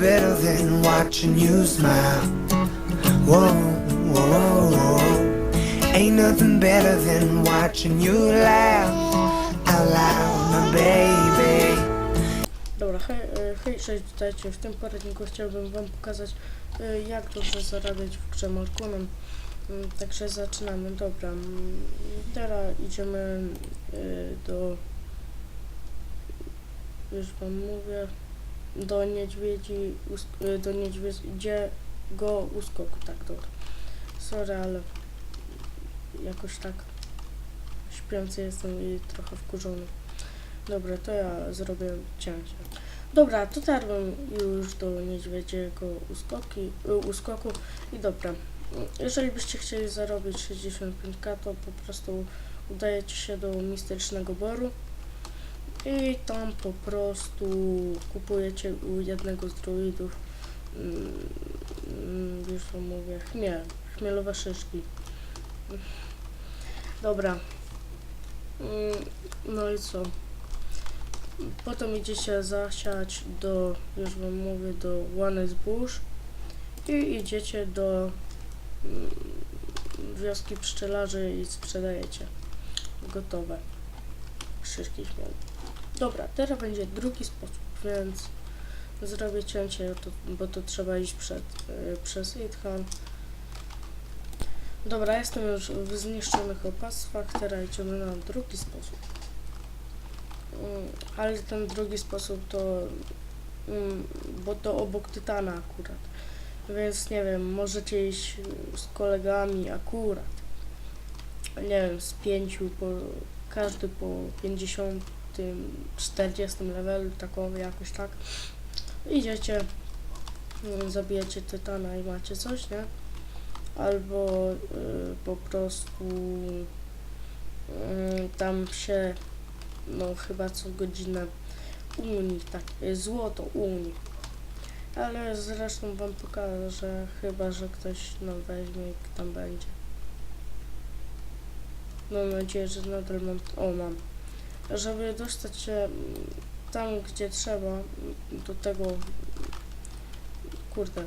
better than watching you smile. Whoa, whoa, whoa. Ain't nothing better than watching you laugh out loud, my baby. Dobra, hej, e, hej, cześć, witajcie. W tym poradniku chciałbym wam pokazać, e, jak dobrze zarabiać w grze Malkunem. Mm, Także zaczynamy. Dobra, mm, teraz idziemy e, do, już wam mówię, do niedźwiedzi, e, do niedźwiedziego uskoku, tak, dobra. Sorry, ale jakoś tak śpiący jestem i trochę wkurzony. Dobra, to ja zrobię cięcie. Dobra, dotarłem już do niedźwiedziego uskoki, y, uskoku i dobra. Jeżeli byście chcieli zarobić 65k, to po prostu udajecie się do mistycznego boru i tam po prostu kupujecie u jednego z druidów mm, mm, już wam mówię, chmiel, chmielowe szyszki. Dobra. Mm, No i co? Potem idziecie zasiać do, już wam mówię, do One Bush i idziecie do mm, wioski pszczelarzy i sprzedajecie gotowe szyszki śmiało. Dobra, teraz będzie drugi sposób, więc zrobię cięcie, bo to trzeba iść przed, y, przez Ithan. Dobra, jestem już w zniszczonych opaswach, teraz idziemy na drugi sposób. Mm, ale ten drugi sposób to, mm, bo to obok Tytana akurat. Więc nie wiem, możecie iść z kolegami akurat. Nie wiem, z pięciu, po, każdy po 50, 40 levelu, taką jakoś tak. Idziecie, mm, zabijacie Tytana i macie coś, nie? Albo y, po prostu y, tam się no chyba co godzinę Unii, tak, y, złoto Unii. Ale zresztą wam pokażę, że chyba, że ktoś no weźmie i tam będzie. Mam nadzieję, że nadal mam, o mam. Żeby dostać się tam, gdzie trzeba, do tego, kurde,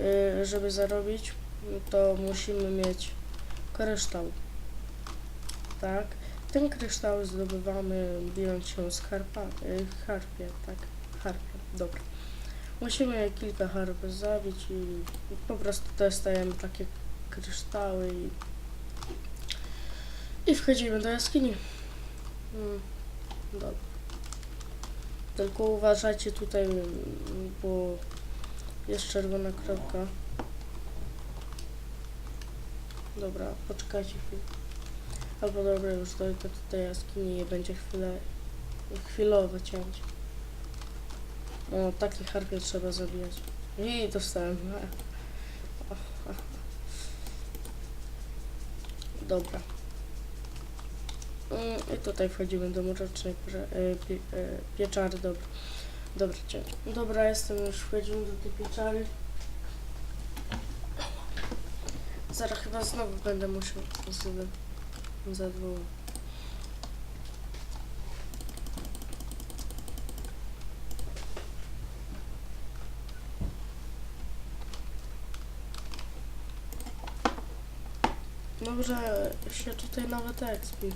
y, żeby zarobić, to musimy mieć kryształ. Tak? Ten kryształ zdobywamy bijąc się z harpa, y, harpie, tak? Harpie, dobra. Musimy kilka harp zabić i po prostu dostajemy takie kryształy i, i wchodzimy do jaskini. Mm, dobra. Tylko uważajcie tutaj, bo jest czerwona kropka. Dobra, poczekajcie chwilę. Albo dobra, już dojdę do tej jaskini i będzie chwilę, chwilowe cięcie. O, takie harpie trzeba zabijać. I dostałem. Dobra. Mm, I tutaj wchodzimy do mrocznej e, e, pieczary, dobra. Dobra. Dobra, jestem już, wchodzimy do tej pieczary. Zaraz chyba znowu będę musiał z zadwołać. Dobrze się tutaj nawet expi,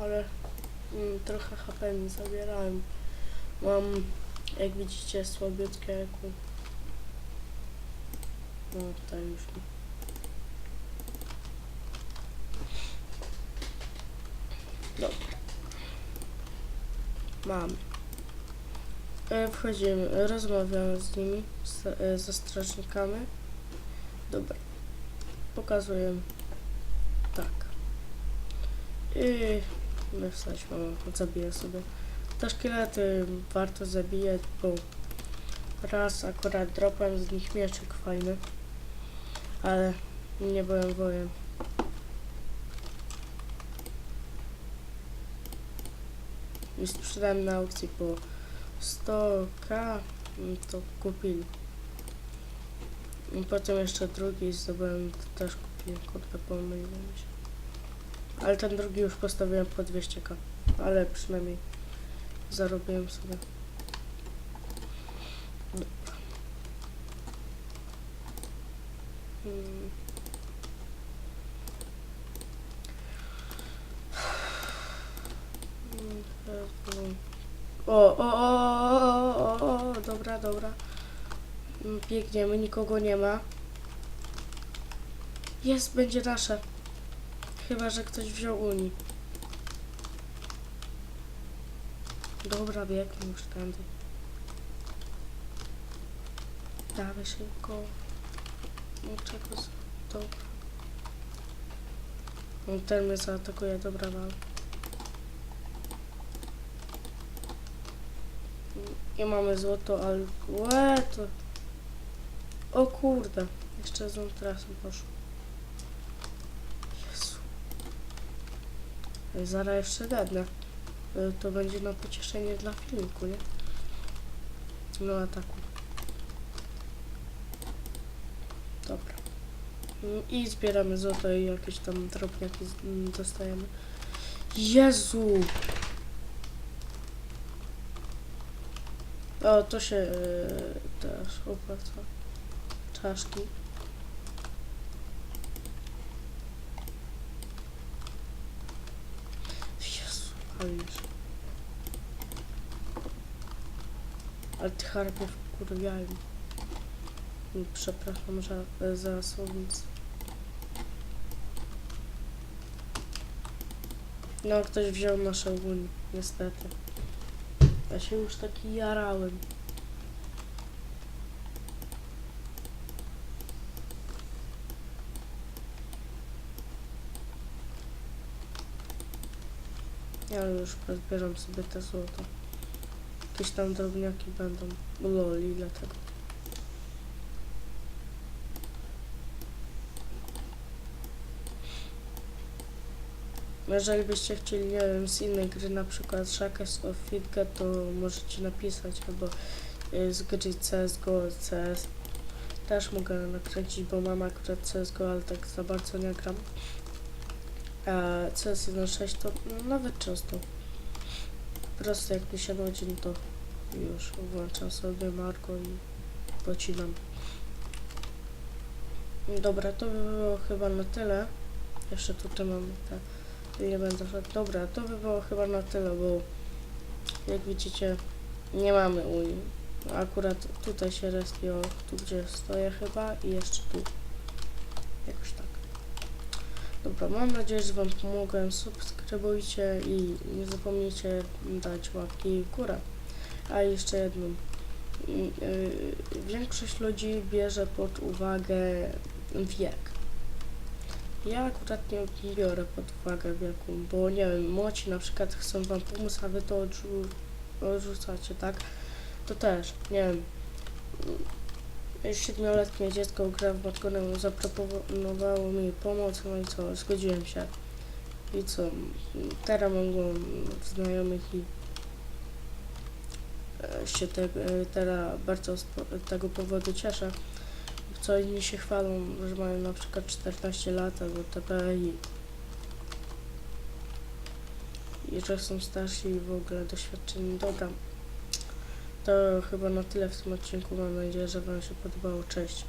ale mm, trochę HP mi zabierałem. Mam, jak widzicie, słabiutkie eku. No, tutaj już nie. Dobra. Mam. E, Wchodzimy, rozmawiamy z nimi, e, ze strażnikami. Dobra. Pokazuję. Tak. I my wstać mam, zabiję sobie. Te szkielety warto zabijać, bo raz akurat dropem z nich mieczek fajny. Ale nie byłem wojem. i sprzedałem na aukcji po 100k, mm, to kupili. I potem jeszcze drugi zdobyłem, też kupiłem, kurde pomyliłem się. Ale ten drugi już postawiłem po 200k. Ale przynajmniej zarobiłem sobie. Hmm. O, o, o, o, o, o, dobra, dobra. Hmm, biegniemy, nikogo nie ma. Jest, będzie nasze. Chyba, że ktoś wziął Uni. Dobra, biegnę już tędy. Dawaj szybko. Czego z... Dobra. No, ten mnie zaatakuje, dobra wal. Nie mamy złoto, ale... Łe, to... O kurde. Jeszcze złą trasą poszło. Jezu. Ej, Zaraz jeszcze dadnę. Y, To będzie na pocieszenie dla filmiku, nie? No ataku. Dobra. Mm, I zbieramy złoto i jakieś tam drobniaki mm, dostajemy. Jezu! O, to się yy, też opłaca. Czaszki. Jezu, ale tych harpów kurwiają. Mm, Przepraszam za, za słownictwo. No, ktoś wziął nasze uni, niestety. Ja się już taki jarałem. Ja już pozbieram sobie te złoto. Jakieś tam drobniaki będą. Loli, dlatego. Jeżeli byście chcieli, nie wiem, z innej gry, na przykład Shackers of Fitge, to możecie napisać, albo y, z gry CSGO, CS. Też mogę nakręcić, bo mam akurat CSGO, ale tak za bardzo nie gram. A CS 1.6 to nawet często. Po prostu jak mi się nudzi, no to już włączam sobie Marko i pocinam. Dobra, to by było chyba na tyle. Jeszcze tutaj mamy te nie będę szedł. Dobra, to by było chyba na tyle, bo jak widzicie nie mamy uni. Akurat tutaj się respiło, tu gdzie stoję chyba i jeszcze tu. Jakoś tak. Dobra, mam nadzieję, że wam pomogłem. Subskrybujcie i nie zapomnijcie dać łapki w górę. A jeszcze jedną. Mm, yy, Większość ludzi bierze pod uwagę wiek. Ja akurat nie biorę pod uwagę wieku, bo nie wiem, młodzi na przykład chcą wam pomóc, a wy to odrzu odrzucacie, tak? To też, nie wiem. Siedmioletnie dziecko gra w matkonę, zaproponowało mi pomoc, no i co, zgodziłem się. I co, teraz mogą znajomych i e, się te, e, teraz bardzo z tego powodu cieszę co inni się chwalą, że mają na przykład 14 lat albo TP i, i że są starsi i w ogóle doświadczeni. Dobra, to chyba na tyle w tym odcinku. Mam nadzieję, że Wam się podobało. Cześć.